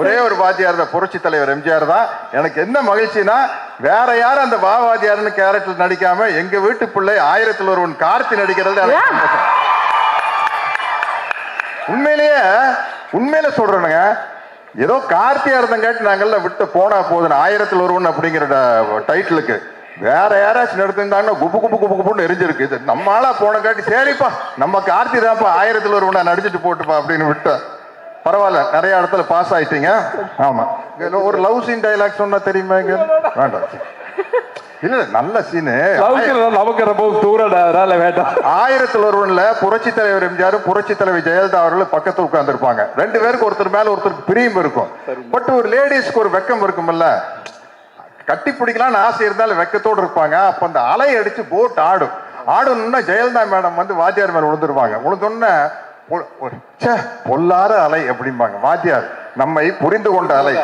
ஒரே ஒரு வாத்தியார் தான் புரட்சி தலைவர் எம்ஜிஆர் தான். எனக்கு என்ன மகிழ்ச்சினா வேற யாரும் அந்த வா வாத்தியார்னு கேரக்டர் நடிக்காம எங்க வீட்டு பிள்ளை ஆயிரத்தில் ஒருவன் கார்த்தி நடிக்கிறது. உண்மையிலேயே உண்மையில சொல்றேனுங்க ஏதோ கார்த்தியா இருந்தங்காட்டி நாங்கள்ல விட்டு போனா போதும் ஆயிரத்தில் ஒருவன் அப்படிங்கிற டைட்டிலுக்கு வேற யாராச்சும் எடுத்திருந்தாங்கன்னா குபு குபு குபு குபுன்னு எரிஞ்சிருக்கு. இது நம்ம ஆளா போனங்காட்டி சரிப்பா நம்ம கார்த்தி தான்ப்பா ஆயிரத்தில் ஒருவனை நடிச்சிட்டு போட்டுப்பா அப்படின்னு விட்டேன். பரவாயில்ல நிறைய இடத்துல பாஸ் ஆயிட்டீங்க. ஆமா. ஒரு லவ் சீன் டைலாக் சொன்னா தெரியுமா இங்க? வேண்டாம். இல்ல நல்ல சீனு நமக்கு ரொம்ப அதனால வேண்டாம். ஆயிரத்தில் ஒருவன்ல புரட்சி தலைவர் எம்ஜிஆர் புரட்சி தலைவர் ஜெயலலிதா அவர்கள் பக்கத்துல உட்கார்ந்துருப்பாங்க. ரெண்டு பேருக்கு ஒருத்தர் மேல ஒருத்தருக்கு பிரியம் இருக்கும். பட் ஒரு லேடிஸ்க்கு ஒரு வெக்கம் இருக்கும்ல. கட்டி பிடிக்கலாம்னு ஆசை இருந்தாலும் வெக்கத்தோடு இருப்பாங்க. அப்ப அந்த அலை அடிச்சு போட் ஆடும். ஆடணும்னா ஜெயலலிதா மேடம் வந்து வாத்தியார் மேல விழுந்துருவாங்க. ஒரு, ச்சே பொல்லாத அலை அப்படிம்பாங்க. வாத்தியார் நம்மை புரிந்து கொண்ட அலை.